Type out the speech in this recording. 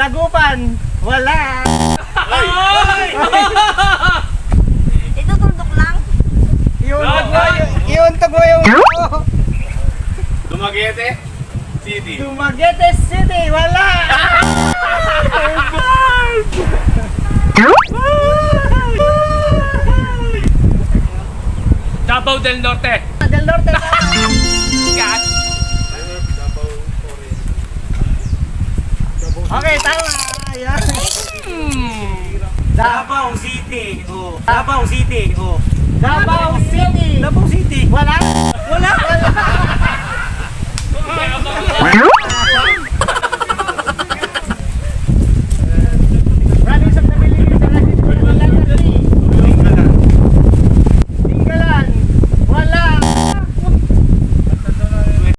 Dagupan. Wala. Ito tuldok lang. Yun tagwa yung, yun tagwa yung Dumaguete City. Dumaguete City. Wala. Davao del Norte. Del Norte. Okay, tama. Ayan. Davao City. Oh. Davao City. Oh. Davao City.